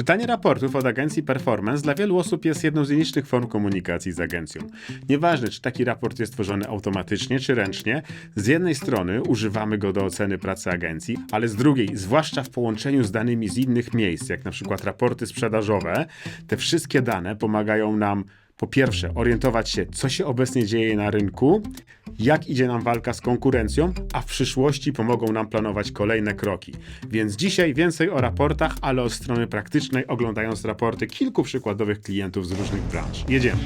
Czytanie raportów od agencji Performance dla wielu osób jest jedną z nielicznych form komunikacji z agencją. Nieważne, czy taki raport jest tworzony automatycznie, czy ręcznie, z jednej strony używamy go do oceny pracy agencji, ale z drugiej, zwłaszcza w połączeniu z danymi z innych miejsc, jak na przykład raporty sprzedażowe, te wszystkie dane pomagają nam po pierwsze, orientować się, co się obecnie dzieje na rynku, jak idzie nam walka z konkurencją, a w przyszłości pomogą nam planować kolejne kroki. Więc dzisiaj więcej o raportach, ale od strony praktycznej, oglądając raporty kilku przykładowych klientów z różnych branż. Jedziemy.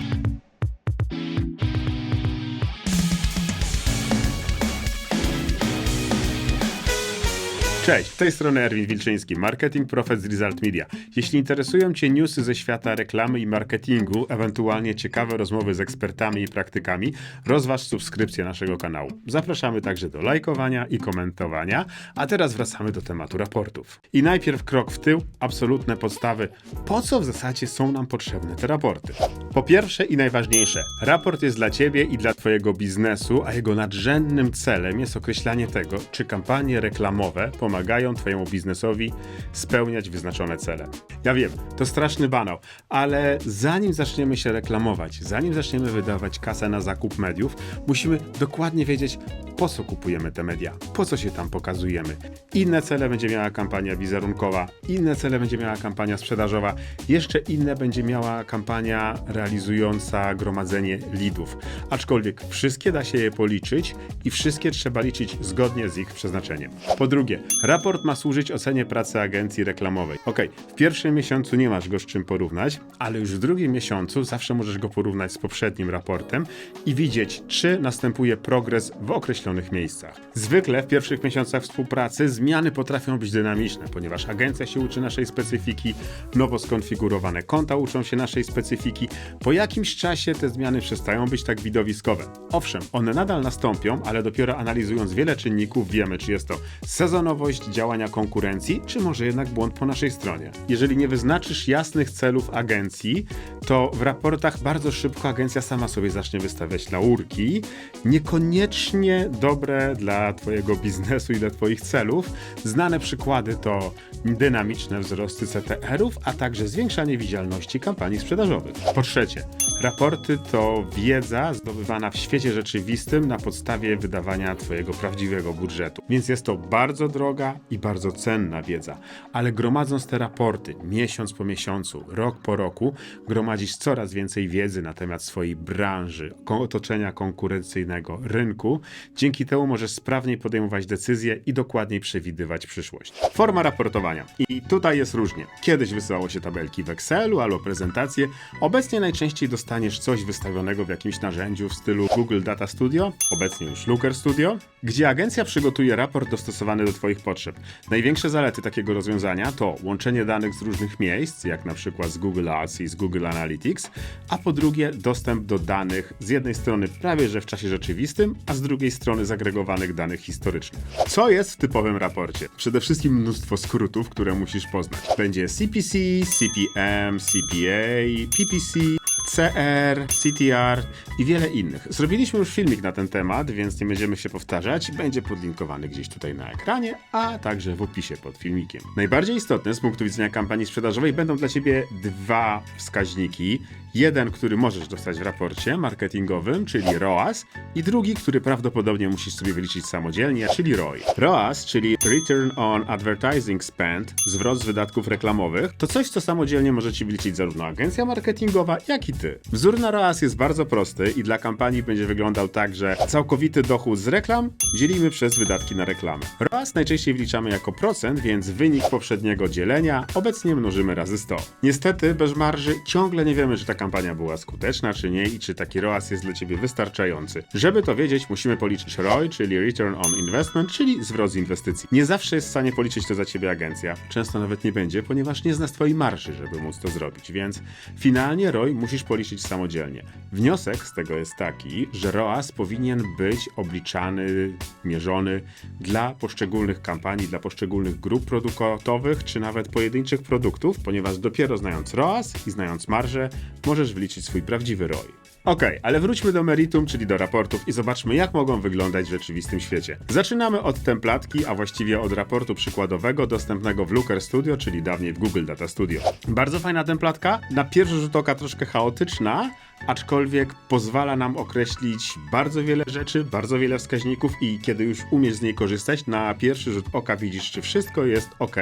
Cześć, z tej strony Erwin Wilczyński, Marketing Profit z Result Media. Jeśli interesują Cię newsy ze świata reklamy i marketingu, ewentualnie ciekawe rozmowy z ekspertami i praktykami, rozważ subskrypcję naszego kanału. Zapraszamy także do lajkowania i komentowania, a teraz wracamy do tematu raportów. I najpierw krok w tył, absolutne podstawy. Po co w zasadzie są nam potrzebne te raporty? Po pierwsze i najważniejsze, raport jest dla Ciebie i dla Twojego biznesu, a jego nadrzędnym celem jest określanie tego, czy kampanie reklamowe pomagają Twojemu biznesowi spełniać wyznaczone cele. Ja wiem, to straszny banał, ale zanim zaczniemy się reklamować, zanim zaczniemy wydawać kasę na zakup mediów, musimy dokładnie wiedzieć, po co kupujemy te media, po co się tam pokazujemy. Inne cele będzie miała kampania wizerunkowa, inne cele będzie miała kampania sprzedażowa, jeszcze inne będzie miała kampania realizująca gromadzenie leadów. Aczkolwiek wszystkie da się je policzyć i wszystkie trzeba liczyć zgodnie z ich przeznaczeniem. Po drugie, raport ma służyć ocenie pracy agencji reklamowej. Ok, w pierwszym miesiącu nie masz go z czym porównać, ale już w drugim miesiącu zawsze możesz go porównać z poprzednim raportem i widzieć, czy następuje progres w określonych miejscach. Zwykle w pierwszych miesiącach współpracy zmiany potrafią być dynamiczne, ponieważ agencja się uczy naszej specyfiki, nowo skonfigurowane konta uczą się naszej specyfiki. Po jakimś czasie te zmiany przestają być tak widowiskowe. Owszem, one nadal nastąpią, ale dopiero analizując wiele czynników wiemy, czy jest to sezonowość działania konkurencji, czy może jednak błąd po naszej stronie. Jeżeli nie wyznaczysz jasnych celów agencji, to w raportach bardzo szybko agencja sama sobie zacznie wystawiać laurki, niekoniecznie dobre dla Twojego biznesu i dla Twoich celów. Znane przykłady to dynamiczne wzrosty CTR-ów, a także zwiększanie widzialności kampanii sprzedażowych. Po trzecie, raporty to wiedza zdobywana w świecie rzeczywistym na podstawie wydawania Twojego prawdziwego budżetu. Więc jest to bardzo droga i bardzo cenna wiedza, ale gromadząc te raporty miesiąc po miesiącu, rok po roku, gromadzisz coraz więcej wiedzy na temat swojej branży, otoczenia konkurencyjnego, rynku. Dzięki temu możesz sprawniej podejmować decyzje i dokładniej przewidywać przyszłość. Forma raportowania. I tutaj jest różnie. Kiedyś wysyłało się tabelki w Excelu albo prezentacje. Obecnie najczęściej dostaniesz coś wystawionego w jakimś narzędziu w stylu Google Data Studio, obecnie już Looker Studio, gdzie agencja przygotuje raport dostosowany do Twoich potrzeb. Największe zalety takiego rozwiązania to łączenie danych z różnych miejsc, jak na przykład z Google Ads i z Google Analytics, a po drugie dostęp do danych z jednej strony prawie że w czasie rzeczywistym, a z drugiej strony zagregowanych danych historycznych. Co jest w typowym raporcie? Przede wszystkim mnóstwo skrótów, które musisz poznać. Będzie CPC, CPM, CPA, PPC, CR, CTR i wiele innych. Zrobiliśmy już filmik na ten temat, więc nie będziemy się powtarzać. Będzie podlinkowany gdzieś tutaj na ekranie, a także w opisie pod filmikiem. Najbardziej istotne z punktu widzenia kampanii sprzedażowej będą dla Ciebie dwa wskaźniki. Jeden, który możesz dostać w raporcie marketingowym, czyli ROAS, i drugi, który prawdopodobnie musisz sobie wyliczyć samodzielnie, czyli ROI. ROAS, czyli Return on Advertising Spend, zwrot z wydatków reklamowych, to coś, co samodzielnie może Ci wyliczyć zarówno agencja marketingowa, jak i Ty. Wzór na ROAS jest bardzo prosty i dla kampanii będzie wyglądał tak, że całkowity dochód z reklam dzielimy przez wydatki na reklamę. ROAS najczęściej wliczamy jako procent, więc wynik poprzedniego dzielenia obecnie mnożymy razy 100. Niestety bez marży ciągle nie wiemy, czy ta kampania była skuteczna, czy nie i czy taki ROAS jest dla Ciebie wystarczający. Żeby to wiedzieć, musimy policzyć ROI, czyli Return on Investment, czyli zwrot z inwestycji. Nie zawsze jest w stanie policzyć to za Ciebie agencja. Często nawet nie będzie, ponieważ nie zna Twojej marży, żeby móc to zrobić, więc finalnie ROI musisz policzyć samodzielnie. Wniosek z tego jest taki, że ROAS powinien być obliczany, mierzony dla poszczególnych kampanii, dla poszczególnych grup produktowych, czy nawet pojedynczych produktów, ponieważ dopiero znając ROAS i znając marżę, możesz wliczyć swój prawdziwy ROI. Okej, ale wróćmy do meritum, czyli do raportów i zobaczmy, jak mogą wyglądać w rzeczywistym świecie. Zaczynamy od templatki, a właściwie od raportu przykładowego dostępnego w Looker Studio, czyli dawniej w Google Data Studio. Bardzo fajna templatka, na pierwszy rzut oka troszkę chaotyczna, aczkolwiek pozwala nam określić bardzo wiele rzeczy, bardzo wiele wskaźników i kiedy już umiesz z niej korzystać, na pierwszy rzut oka widzisz, czy wszystko jest ok.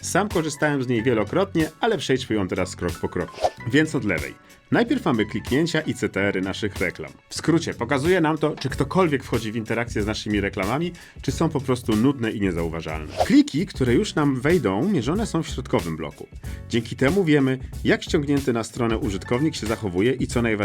Sam korzystałem z niej wielokrotnie, ale przejdźmy ją teraz krok po kroku. Więc od lewej. Najpierw mamy kliknięcia i CTR-y naszych reklam. W skrócie, pokazuje nam to, czy ktokolwiek wchodzi w interakcję z naszymi reklamami, czy są po prostu nudne i niezauważalne. Kliki, które już nam wejdą, mierzone są w środkowym bloku. Dzięki temu wiemy, jak ściągnięty na stronę użytkownik się zachowuje i co najważniejsze,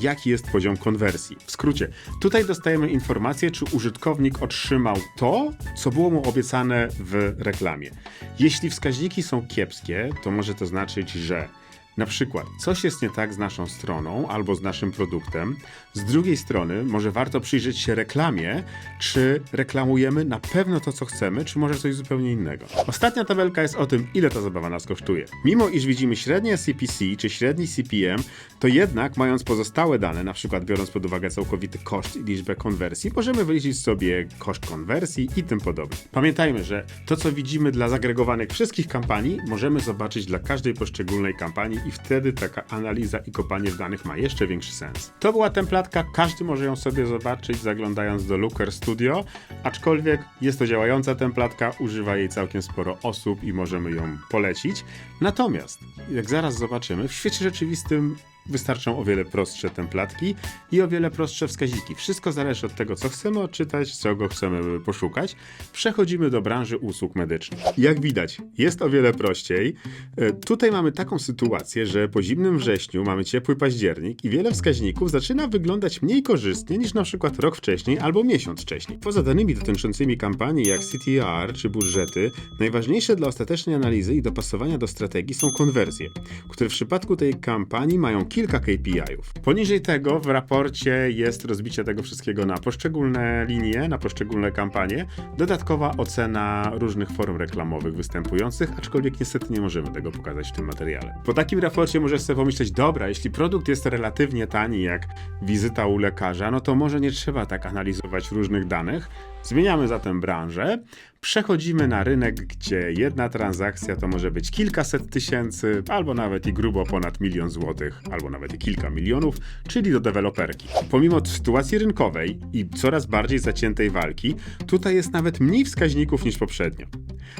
jaki jest poziom konwersji. W skrócie, tutaj dostajemy informację, czy użytkownik otrzymał to, co było mu obiecane w reklamie. Jeśli wskaźniki są kiepskie, to może to znaczyć, że na przykład, coś jest nie tak z naszą stroną albo z naszym produktem. Z drugiej strony, może warto przyjrzeć się reklamie, czy reklamujemy na pewno to, co chcemy, czy może coś zupełnie innego. Ostatnia tabelka jest o tym, ile ta zabawa nas kosztuje. Mimo iż widzimy średnie CPC czy średni CPM, to jednak mając pozostałe dane, na przykład biorąc pod uwagę całkowity koszt i liczbę konwersji, możemy wyliczyć sobie koszt konwersji i tym podobne. Pamiętajmy, że to, co widzimy dla zagregowanych wszystkich kampanii, możemy zobaczyć dla każdej poszczególnej kampanii i wtedy taka analiza i kopanie w danych ma jeszcze większy sens. To była templatka, każdy może ją sobie zobaczyć zaglądając do Looker Studio, aczkolwiek jest to działająca templatka, używa jej całkiem sporo osób i możemy ją polecić. Natomiast, jak zaraz zobaczymy, w świecie rzeczywistym wystarczą o wiele prostsze templatki i o wiele prostsze wskaźniki. Wszystko zależy od tego, co chcemy odczytać, czego chcemy poszukać. Przechodzimy do branży usług medycznych. Jak widać, jest o wiele prościej. E, Tutaj mamy taką sytuację, że po zimnym wrześniu mamy ciepły październik i wiele wskaźników zaczyna wyglądać mniej korzystnie niż na przykład rok wcześniej albo miesiąc wcześniej. Poza danymi dotyczącymi kampanii jak CTR czy budżety, najważniejsze dla ostatecznej analizy i dopasowania do strategii są konwersje, które w przypadku tej kampanii mają kilka KPI-ów. Poniżej tego w raporcie jest rozbicie tego wszystkiego na poszczególne linie, na poszczególne kampanie, dodatkowa ocena różnych form reklamowych występujących, aczkolwiek niestety nie możemy tego pokazać w tym materiale. Po takim raporcie możesz sobie pomyśleć, dobra, jeśli produkt jest relatywnie tani jak wizyta u lekarza, no to może nie trzeba tak analizować różnych danych. Zmieniamy zatem branżę, przechodzimy na rynek, gdzie jedna transakcja to może być kilkaset tysięcy, albo nawet i grubo ponad milion złotych, albo nawet i kilka milionów, czyli do deweloperki. Pomimo sytuacji rynkowej i coraz bardziej zaciętej walki, tutaj jest nawet mniej wskaźników niż poprzednio.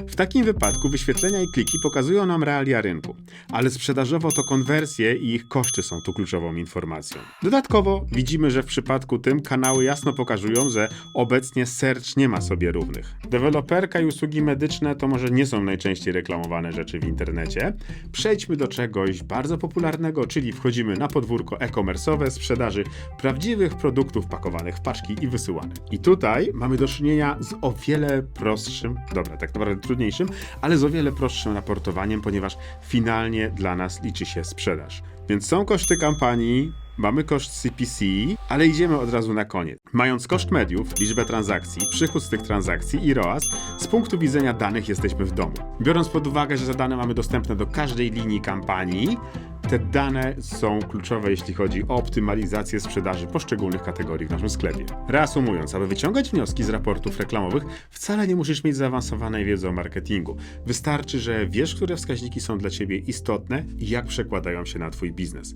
W takim wypadku wyświetlenia i kliki pokazują nam realia rynku, ale sprzedażowo to konwersje i ich koszty są tu kluczową informacją. Dodatkowo widzimy, że w przypadku tym kanały jasno pokazują, że obecnie search nie ma sobie równych. Deweloperka i usługi medyczne to może nie są najczęściej reklamowane rzeczy w internecie. Przejdźmy do czegoś bardzo popularnego, czyli wchodzimy na podwórko e-commerce'owe sprzedaży prawdziwych produktów pakowanych w paczki i wysyłanych. I tutaj mamy do czynienia z o wiele prostszym, dobra, tak naprawdę trudniejszym, ale z o wiele prostszym raportowaniem, ponieważ finalnie dla nas liczy się sprzedaż. Więc są koszty kampanii, Mamy koszt CPC, ale idziemy od razu na koniec. Mając koszt mediów, liczbę transakcji, przychód z tych transakcji i ROAS, z punktu widzenia danych jesteśmy w domu. Biorąc pod uwagę, że te dane mamy dostępne do każdej linii kampanii, te dane są kluczowe, jeśli chodzi o optymalizację sprzedaży poszczególnych kategorii w naszym sklepie. Reasumując, aby wyciągać wnioski z raportów reklamowych, wcale nie musisz mieć zaawansowanej wiedzy o marketingu. Wystarczy, że wiesz, które wskaźniki są dla Ciebie istotne i jak przekładają się na Twój biznes.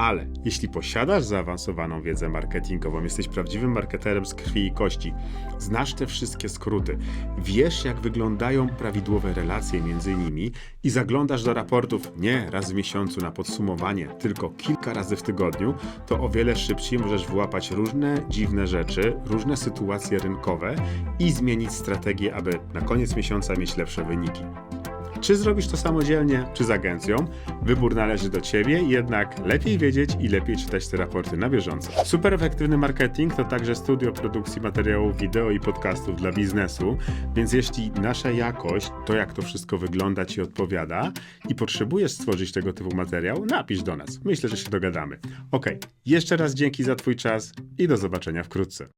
Ale jeśli posiadasz zaawansowaną wiedzę marketingową, jesteś prawdziwym marketerem z krwi i kości, znasz te wszystkie skróty, wiesz jak wyglądają prawidłowe relacje między nimi i zaglądasz do raportów nie raz w miesiącu na podsumowanie, tylko kilka razy w tygodniu, to o wiele szybciej możesz wyłapać różne dziwne rzeczy, różne sytuacje rynkowe i zmienić strategię, aby na koniec miesiąca mieć lepsze wyniki. Czy zrobisz to samodzielnie, czy z agencją? Wybór należy do Ciebie, jednak lepiej wiedzieć i lepiej czytać te raporty na bieżąco. Super efektywny marketing to także studio produkcji materiałów wideo i podcastów dla biznesu, więc jeśli nasza jakość, to jak to wszystko wygląda Ci odpowiada i potrzebujesz stworzyć tego typu materiał, napisz do nas. Myślę, że się dogadamy. Ok, jeszcze raz dzięki za Twój czas i do zobaczenia wkrótce.